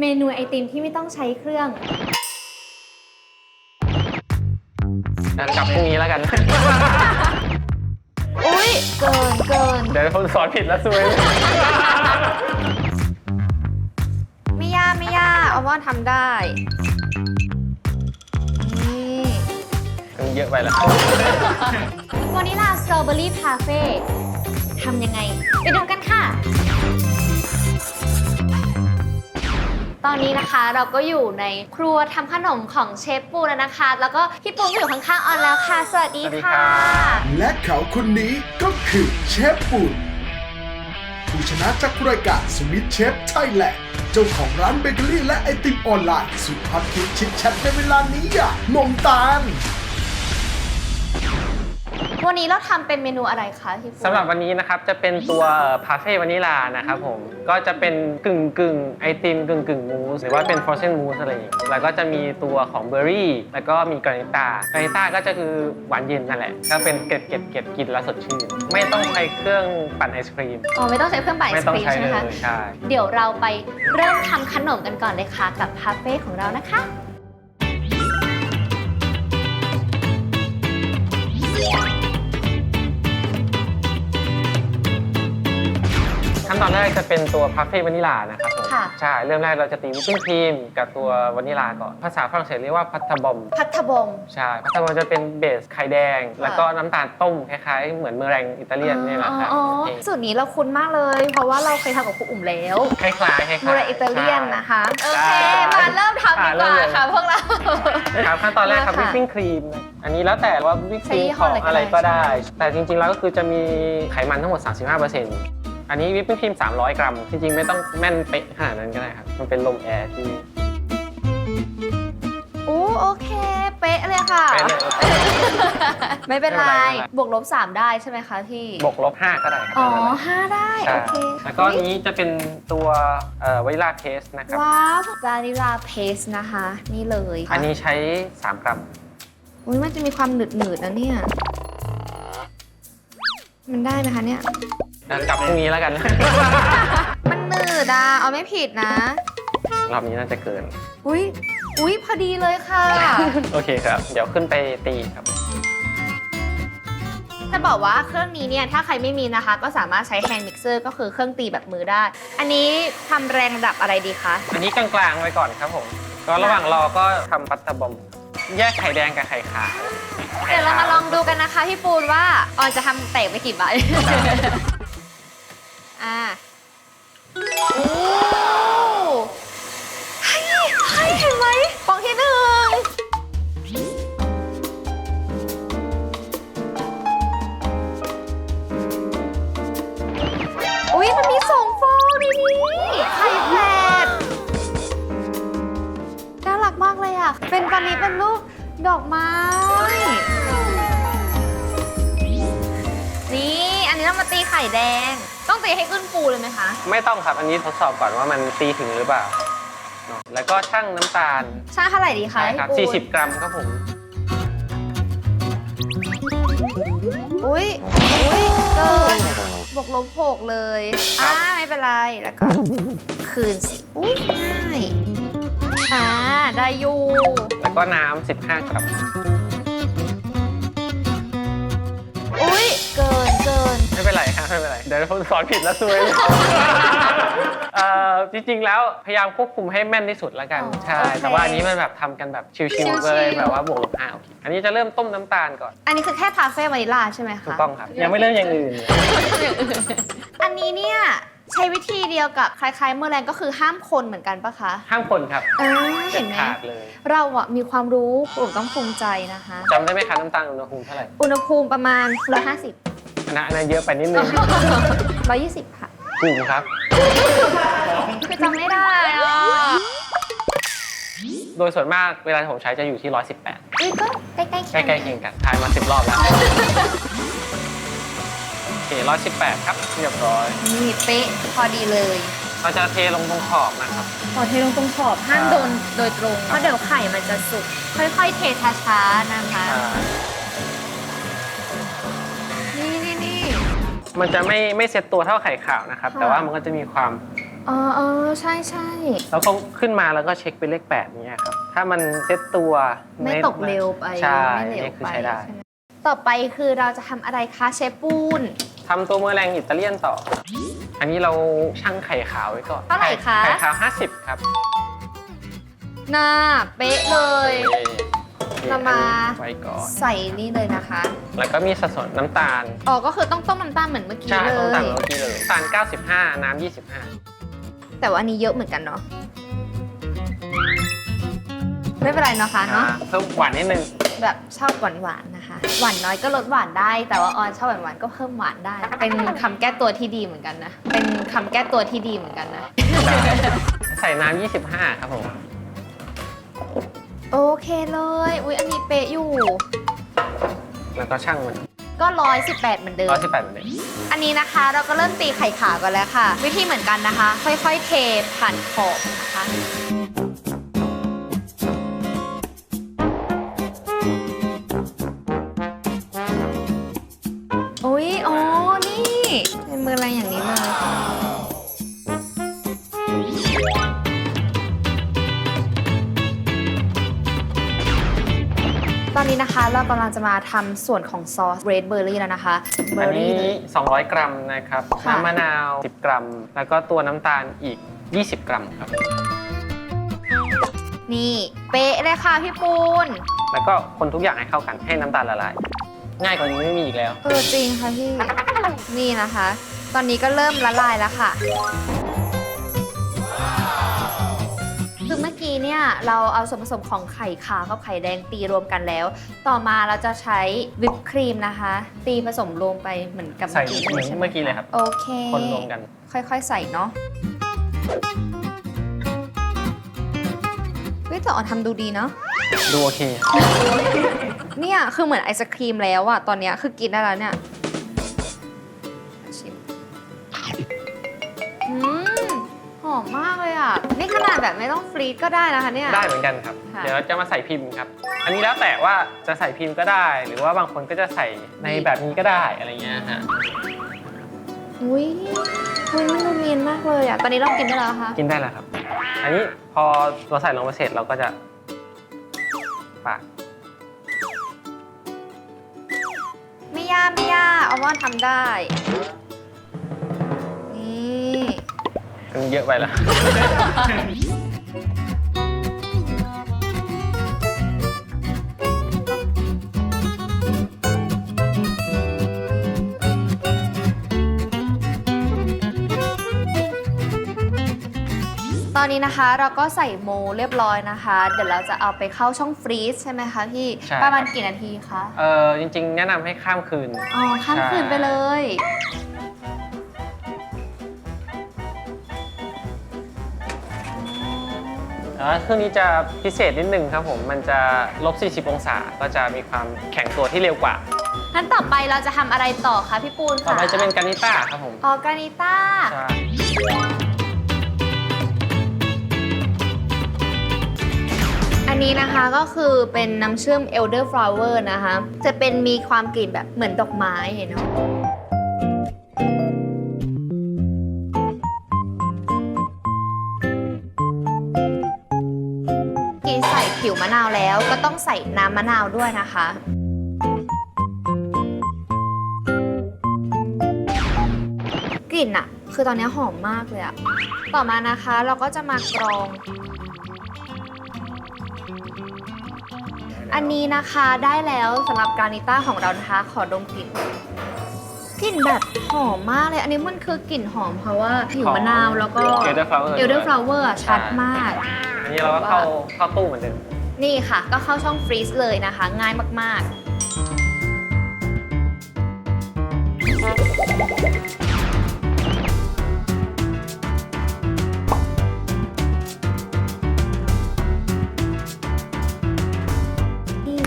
เมนูไอติมที่ไม่ต้องใช้เครื่องกลับพรุ่งนี้แล้วกัน อุ้ยเกินเกิน เดี๋ยวคนสอนผิดแล้วซวย ไม่ยากไม่ยากเอาว่าทำได้ นี่มันเยอะไปแล้ววานิลาสตรอเบอรี่พาเฟ่ทำยังไง ไปดูกันค่ะ อนนี้นะคะ เราก็อยู่ในครัวทำขนมของเชฟปูแล้วนะคะ แล้วก็พี่ปูก็อยู่ข้างๆออนแล้วค่ะ สวัสดีสวัสดีค่ะค่ะ และเขาคนนี้ก็คือเชฟปุ่นผู้ชนะจากรายการสวิตเชฟไทยแลนด์เจ้าของร้านเบเกอรี่และไอติมออนไลน์ สุดฮอตฮิตชิดแชทในเวลานี้อย่างนมตาล วันนี้เราทำเป็นเมนูอะไรคะพี่ปูสำหรับวันนี้นะครับจะเป็นตัวพาเฟ่วานิลานะครับผมก็จะเป็นกึ่งกึ่งไอติมกึ่งกึ่งมูสหรือว่าเป็นฟรอเซนมูสอะไรอย่างเงี้ยแล้วก็จะมีตัวของเบอร์รี่ แล้วก็มีกรานิต้ากรานิต้าก็จะคือหวานเย็นนั่นแหละก็เป็นเก็บเก็บเก็บกินแล้วสดชื่น ไม่ต้องใช้เครื่องปั่นไอศครีม อ๋อไม่ต้องใช้เครื่องปั่นไอไม่ศต้องครีมใช้ใช่ไหมเลคะยใช่ เดี๋ยวเราไปเริ่มทำขนมกันก่อนเลยค่ะ กับพาเฟ่ของเรานะคะ ขั้นตอนแรกจะเป็นตัวพาเฟ่วานิลานะครับผมค่ะ ใช่ เริ่มแรกเราจะตีวิปปิ้งครีมกับตัววานิลาก่อน ภาษาฝรั่งเศสเรียกว่าพัทบอม พัทบง ใช่ พัทบอมจะเป็นเบสไข่แดง แล้วก็น้ำตาลต้มคล้ายๆ เหมือนเมอแรงอิตาเลียนเนี่ยแหละครับอ๋อเองสูตรนี้เราคุ้นมากเลย เพราะว่าเราเคยทำกับครูอุ๋มแล้วคล้ายๆคล้ายๆโมเรอิตาเลียนนะคะ โอเคใช่มาเริ่มทำดีกว่าอะเริ่มเลยค่ะพวกเรา ครับขั้นตอนแรกครับเริ่วิมปค่ะปิ้งครีม อันนี้แล้วแต่ว่าวิปใช้ปิ้งยี่ห้ขอองอะไรก็อะไรได้ก็ได้ใช่ไหมแต่จริงๆ แล้วก็คือจะมีไขมันทั้งหมด 35% อันนี้วิปปิ้งครีม 300 กรัม จริงๆ ไม่ต้องแม่นเป๊ะขนาดนั้นก็ได้ครับ มันเป็นลมแอร์ที่อู้โอเค เป๊ะเลยค่ะ เป๊ะเลยไม่เป็นไร ไม่เป็นไร บวกลบ 3 ได้ใช่ไหมคะพี่ บวกลบ 5 ก็ได้ครับอ๋อไม่เป็นไรห้าได้ ใช่โอเคแล้วก็อันนี้จะเป็นตัววานิลาเพสนะครับ ว้าววานิลาเพสนะคะ นี่เลยค่ะอันนี้ใช้ 3 กรัม อุ้ยมันจะมีความหนืดหนืดๆนะเนี่ย มันได้ไหมคะเนี่ย เดี๋ยวกลับพรุ่งนี้แล้วกัน มันหนืดอะเอาไม่ผิดนะ รอบนี้น่าจะเกิน อุ้ยอุ้ยพอดีเลยค่ะ โอเคครับ เดี๋ยวขึ้นไปตีครับ จะบอกว่าเครื่องนี้เนี่ยถ้าใครไม่มีนะคะ ก็สามารถใช้แฮนด์มิกเซอร์ก็คือเครื่องตีแบบมือได้ อันนี้ทำแรงระดับอะไรดีคะ อันนี้กลางๆไว้ก่อนครับผม ก็ระหว่างรอก็ทำปัตตาบอม แยกไข่แดงกับไข่ขาว เดี๋ยวเรามาลองดูกันนะคะพี่ปูนว่าออนจะทำแตกไปกี่ใบ อ่าโอ้ให้ให้เห็นไหมฟองที่หนึ่งอุ้ยมันมีสองฟองในนี้ไข่แฝดน่ารักมากเลยอะ เป็นตอนนี้เป็นรูปดอกไม้ นี่ อันนี้เรามาตีไข่แดง ต้องตีให้ขึ้นฟูเลยไหมคะ ไม่ต้องครับ อันนี้ทดสอบก่อนว่ามันตีถึงหรือเปล่าเนอะแล้วก็ชั่งน้ำตาลช่างเท่าไหร่ดีคะใช่ครับพี่ปูน40 กรัมครับผม อุ้ยอุ้ยเกินบวกลบหกเลยครัอ่าบไม่เป็นไร แล้วก็ คืนสิอุ้ยง่ายอ่าได้อยู่ แล้วก็น้ำ15 กรัม เกินเกิน ไม่เป็นไรครับไม่เป็นไร เดี๋ยวผมสอนผิดแล้วซวย เอ่อจริงๆแล้วพยายามควบคุมให้แม่นที่สุดแล้วกัน อ๋อใช่โอเคแต่ว่าอันนี้มันแบบทำกันแบบชิชิววๆๆก็เลยแบบว่าบวกลบห้าโอเคอันนี้จะเริ่มต้มน้ำตาลก่อน อันนี้คือแค่พาเฟ่วานิลาใช่ไหมคะถูกต้องครับ ยังไม่เริ่มอย่างอื่นเลยอันนี้เนี่ยใช้วิธีเดียวกับคล้ายๆเมื่อแรงก็คือห้ามคนเหมือนกันปะคะห้ามคนครับอ่าเด็เห็ดนไหมขาดเลยเราอะมีความรู้ผมต้องภูมิใจนะคะ จำได้ไหมคะน้ำตาลอุณหภูมิเท่าไหร่ อุณหภูมิประมาณ150 อันนั้นอันนั้นเยอะไปนิดนึง120ค่ะถูกครับ คือจำไม่ได้อะโดยส่วนมากเวลาที่ผมใช้จะอยู่ที่ 118นี่ก็ใกล้ๆใกล้ๆเคียงกันทายมา 10 รอบแล้ว โอเค 118 ครับเรียบร้อย นี่เป๊ะพอดีเลยเราจะเทลงตรงขอบนะครับ ขอเทลงตรงขอบห้ามโดนโดยตรง เพราะเดี๋ยวไข่มันจะสุก ค่อยๆ เทช้าๆนะคะ อ่า มันจะไม่ไม่เซ็ตตัวเท่าไข่ขาวนะครับค่ะแต่ว่ามันก็จะมีความเออเออใช่ใช่แล้วก็ขึ้นมาแล้วก็เช็คเป็นเลข8เนี่ยครับถ้ามันเซตตัวไม่ตกเร็วไปใช่ไม่เหลวนี่คือไปใช้ได้ใช่ไหมต่อไปคือเราจะทำอะไรคะเชฟปูนทำตัวเมอร์แรงอิตาเลียนต่อ อันนี้เราชั่งไข่ขาวไว้ก่อนเท่าไหร่คะไข่ขาว 50 ครับ หน้าเป๊ะเลยโอ เคเรามา ไว้ก่อน ใส่นี่เลยนะคะ แล้วก็มีสัดส่วนน้ำตาล อ๋อ ก็คือต้องต้มน้ำตาลเหมือนเมื่อกี้ใช่ เลต้องตามย เมื่อกี้เลยน้ำตาล 95 น้ำแต่ว่าอันนี้เยอะเหมือนกันเนาะ ไม่เป็นไรเนาะคะ25เนาะอ่าเพิ่มหวานนิดนึง แบบชอบหวานหวานๆนะคะ หวานน้อยก็ลดหวานได้ แต่ว่าออนชอบหวานหวานๆก็เพิ่มหวานได้ เป็นคำแก้ตัวที่ดีเหมือนกันนะ เป็นคำแก้ตัวที่ดีเหมือนกันนะ ใส่น้ำ25 ครับผม โอเคเลย อุ๊ย อันนี้เป๊ะอยู่ แล้วก็ชั่งมันก็ร้อยสิบแปดเหมือนเดิม118เหมือนเดิมอันนี้นะคะ เราก็เริ่มตีไข่ขาวกันแล้วค่ะ วิธีเหมือนกันนะคะ ค่อยๆเทผ่านขอบนะคะ ลังจะมาทำส่วนของซอสเรดเบอร์รี่แล้วนะคะเบอัอนร์นี้ รี่เลย200 กรัมนะครับ ค่ะ น้ำมะนาว 10 กรัม แล้วก็ตัวน้ำตาลอีก 20 กรัมครับ นี่เป๊ะเลยค่ะพี่ปูน แล้วก็คนทุกอย่างให้เข้ากันให้น้ำตาลละลาย ง่ายกว่านี้ไม่มีอีกแล้ว เออจริงค่ะพี่ นี่นะคะ ตอนนี้ก็เริ่มละลายแล้วค่ะ คือเมื่อกี้เนี่ยเราเอาส่วนผสมของไข่ขาวกับไข่แดงตีรวมกันแล้ว ต่อมาเราจะใช้วิปครีมนะคะ ตีผสมรวมไปเหมือนกับใส่เมื่อกี้เหมือนใช่ไหเมื่อกี้เลยครับ โอเคคนรวมกัน ค่อยๆใส่เนาะเฮ้ยแต่ออนทำดูดีเนาะ ดูโอเค เนี่ยคือเหมือนไอศครีมแล้วอะตอนเนี้ยคือกินได้แล้วเนี่ยชิมอืมหอมมากเลยอะนี่ ขนาดแบบไม่ต้องฟรีซก็ได้นะคะเนี่ย ได้เหมือนกันครับ ค่ะ เดี๋ยวจะมาใส่พิมพ์ครับ อันนี้แล้วแต่ว่าจะใส่พิมพ์ก็ได้ หรือว่าบางคนก็จะใส่ในแบบนี้ก็ได้อะไรเงี้ยฮะ อุ้ยอุ้ยมันดูเนียนมากเลยอะตอนนี้เรากินได้แล้วคะกินได้แล้วครับ อันนี้พอเราใส่ลงไปเสร็จเราก็จะปาดไม่ยากไม่ยากเอาว่าทำได้ มันเยอะไปแล้วตอนนี้นะคะเราก็ใส่โมเรียบร้อยนะคะ เดี๋ยวเราจะเอาไปเข้าช่องฟรีซใช่ไหมคะพี่ใช่ประมาณกี่นาทีคะ เออจริง ๆ แนะนำให้ข้ามคืน อ๋อข้ามใช่คืนไปเลย แล้วเครื่องนี้จะพิเศษนิดนึงครับผมมันจะลบ 40 องศา ก็จะมีความแข็งตัวที่เร็วกว่างั้นต่อไปเราจะทำอะไรต่อคะพี่ปูนต่อคะไปจะเป็นกานิต้าครับผมออกานิต้า ใช่อันนี้นะคะก็คือเป็นน้ำเชื่อม elder flower นะคะ จะเป็นมีความกลิ่นแบบเหมือนดอกไม้เนาะ ผิวมะนาวแล้ว ก็ต้องใส่น้ำมะนาวด้วยนะคะ กลิ่นอะคือตอนนี้หอมมากเลยอะต่อมานะคะเราก็จะมากรอง อันนี้นะคะได้แล้วสำหรับการนิต้าของเรานะคะ ขอดมกลิ่น กลิ่นแบบหอมมากเลย อันนี้มันคือกลิ่นหอมเพราะว่าผิวมะนาวแล้วก็เอลเดอร์ฟลาวเวอร์เอลเดอร์ฟลาวเวอร์ชัดมาก อันนี้เราก็เข้าเข้าตู้เหมือนเดิม นี่ค่ะ ก็เข้าช่องฟรีซเลยนะคะ ง่ายมากๆนี่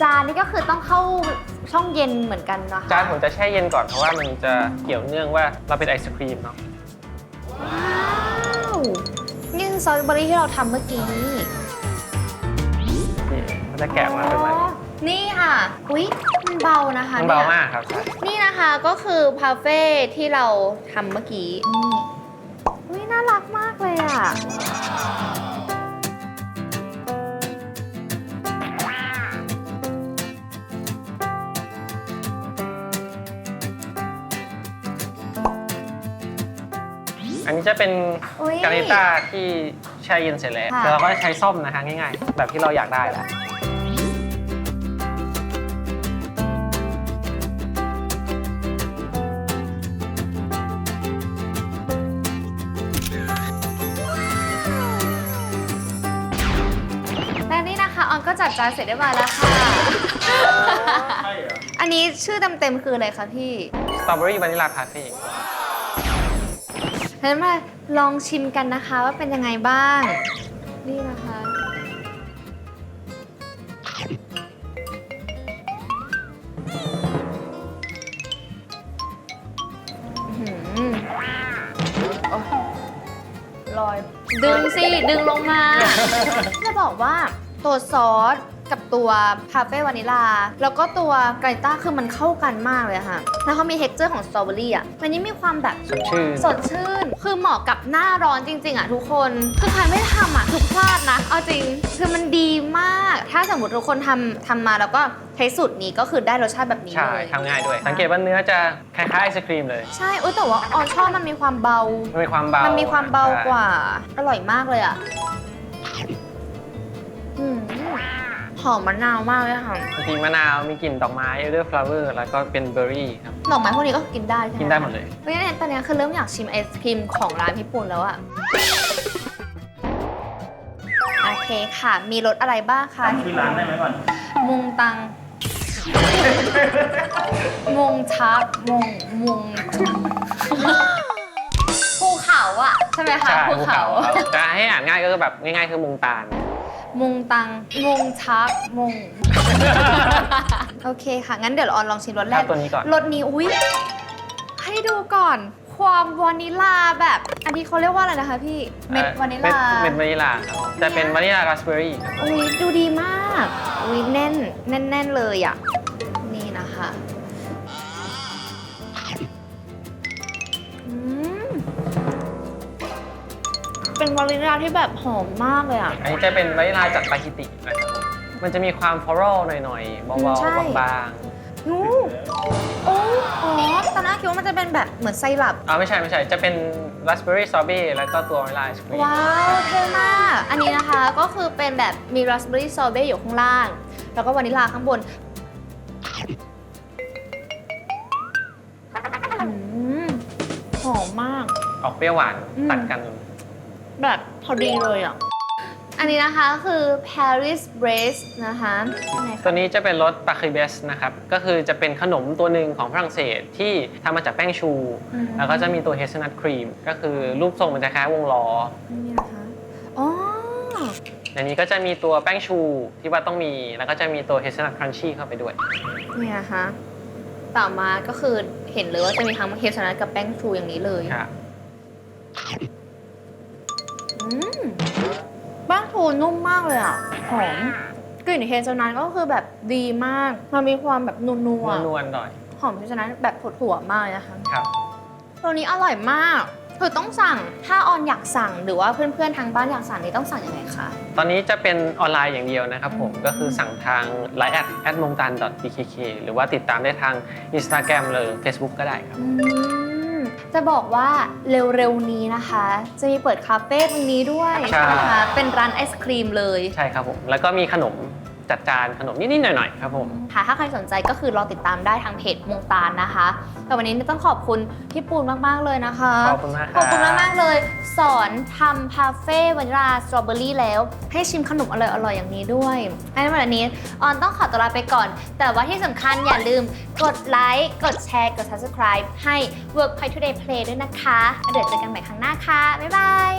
จานนี่ก็คือต้องเข้า ช่องเย็นเหมือนกันนะคะจานผมจะแช่เย็นก่อนเพราะว่ามันจะเกี่ยวเนื่องว่าเราเป็นไอศครีมเนาะว้าวนี่คือซอสเบอร์รี่ที่เราทำเมื่อกี้นี่มันจะแกะมาเป็นแบบอ๋อนี้นี่ค่ะอุ๊ยมันเบานะคะมันเบานี่ยมากครับใช่นี่นะคะก็คือพาเฟ่ที่เราทำเมื่อกี้นี่อุ๊ยน่ารักมากเลยอะ อันนี้จะเป็นอุ๊ย กาลิต้าที่แช่เย็นเสร็จแล้วค่ะแล้วเราก็ใช้ส้มนะคะง่ายๆ แบบที่เราอยากได้แหละและนี่นะคะออนก็จัดจานเสร็จเรียบร้อยแล้วค่ะ อันนี้ชื่อเต็มๆคืออะไรคะพี่ สตรอเบอรี่วานิลาพาเฟ่ งั้นมาลองชิมกันนะคะว่าเป็นยังไงบ้าง นี่นะคะ อื้อหือโอ้ลอย ดึงสิ ดึงลงมา จะบอกว่าตัวซอส กับตัวคาเฟ่วานิลา แล้วก็ตัวไกรต้าคือมันเข้ากันมากเลยอะค่ะ แล้วเขามีเท็กเจอร์ของสตรอเบอรี่อะมันนี่มีความแบบสดชื่น สดชื่น คือเหมาะกับหน้าร้อนจริง ๆ อะทุกคน คือใครไม่ทำอะคือพลาดนะ เอาจริง คือมันดีมาก ถ้าสมมติทุกคนทำทำมาแล้วก็ใช้สูตรนี้ก็คือได้รสชาติแบบนี้ใช่เลยทำง่ายด้วย สังเกตว่าเนื้อจะคล้ายๆไอศครีมเลย ใช่อุ้ยแต่ว่าออนชอบมันมีความเบา มันมีความเบา มัมันมีความเบากว่า อร่อยมากเลยอะ อืม หอมมะนาวมากเลยค่ะ จริงๆมะนาวมีกลิ่นดอกไม้เอเดอร์ฟลาเวอร์ แล้วก็เป็นเบอร์รี่ครับ ดอกไม้พวกนี้ก็กินได้ใช่ไหมกินได้หมดเลย เพราะฉะนั้นตอนนี้คือเริ่มอยากชิมไอศครีมของร้านพี่ปุ่นแล้วอะโอเคค่ะ มีรสอะไรบ้างคะชื่อร้านได้ไหมก่อน มุงตังมุงชักมุงมุงภูเขาอะใช่ไหมคะใช่ภูภูเขาเขาครับจะให้อ่านง่ายก็คือแบบง่ายๆคือมุงตาล มุงตังมุงชักมุงโอเคค่ะ งั้นเดี๋ยวออนลองชิมรสแรครักบตัวนี้ก่อน รสนี้ อุ้ยให้ดูก่อน ความวานิลาแบบ อันนี้เขาเรียกว่าอะไรนะคะพี่ เม็ดวานิลาเม็ดเม็ดวานิลาครับจะเป็นวานิลาราสเบอร์รี่ครับอุ้ยดูดีมากอุ้ยแน่น แน่นแน่นๆเลยอะ นี่นะคะ เป็นวานิลาที่แบบหอมมากเลยอะ อันนี้จะเป็นวานิลาจากปาคิตินะครับผมมันจะมีความฟลอรัลหน่อยๆเบาใช่ ๆ บางนูโอ้อ๋อตอนแรกคิดว่ามันจะเป็นแบบเหมือนไซรัป ๆอ่าไม่ใช่ไม่ใช่ จะเป็นราสเบอร์รี่ซอเบ้แล้วก็ตัววานิลาไอศครีมว้าวเท่มาก อันนี้นะคะก็คือเป็นแบบมีราสเบอร์รี่ซอเบต์อยู่ข้างล่าง แล้วก็วานิลาข้างบนอืมหอมมาก ออกเปรี้ยวหวานอืม ตัดกัน แบบพอดีเลยอะ อันนี้นะคะคือ Paris Brace นะคะไหนตัวคะนี้จะเป็นรสปาคิเบสนะครับ ก็คือจะเป็นขนมตัวหนึ่งของฝรั่งเศสที่ทำมาจากแป้งชู อืมแล้วก็จะมีตัวเฮส e นัทครีม ก็คือรูปทรงมันจะคล้ายวงล้อ นี่นะคะอ๋อในนี้ก็จะมีตัวแป้งชูที่ว่าต้องมี แล้วก็จะมีตัวเฮส e นัทครันชี่เข้าไปด้วย นี่นะคะต่อมาก็คือเห็นเลยว่าจะมีทั้งเฮลซนัทกับแป้งชูอย่างนี้เลย ครับ แป้งทูนุ่มมากเลยอะหอมกลิ่นเฮลซนัทก็คือแบบดีมาก มันมีความแบบนัวนวลๆหน่อยๆหอมเฮลซนัทแบบถั่วๆมากเลยนะคะครับตัวนี้อร่อยมากคือต้องสั่งถ้าออนอยากสั่งหรือว่าเพื่อนๆทางบ้านอยากสั่งนี่ต้องสั่งยังไงคะตอนนี้จะเป็นออนไลน์อย่างเดียวนะครับผมก็คือสั่งทาง line at at m o n g t a n bkk หรือว่าติดตามได้ทาง Instagram หรือ Facebook ก็ได้ครับอืม จะบอกว่าเร็วๆนี้นะคะ จะมีเปิดคาเฟ่ตรงนี้ด้วยใช่ไหมคะเป็นร้านไอศครีมเลย ใช่ครับผม แล้วก็มีขนม จัดจานขนมนิดๆหน่อยๆครับผมค่ะถ้าใครสนใจก็คือรอติดตามได้ทางเพจมงตาลนะคะ แต่วันนี้ต้องขอบคุณพี่ปูนมากๆเลยนะคะ ขอบคุณมากครับขอบคุณมากๆเลย สอนทำพาเฟ่วานิลาสตรอเบอรี่แล้ว ให้ชิมขนมอร่อยๆอย่างนี้ด้วยให้วันนี้ออนต้องขอตัวลาไปก่อน แต่ว่าที่สำคัญอย่าลืมกดไลค์กดแชร์กด subscribe ให้ Work Point Today Play ด้วยนะคะแล้วเดี๋ยวเจอกันใหม่ครั้งหน้าค่ะบ๊ายบาย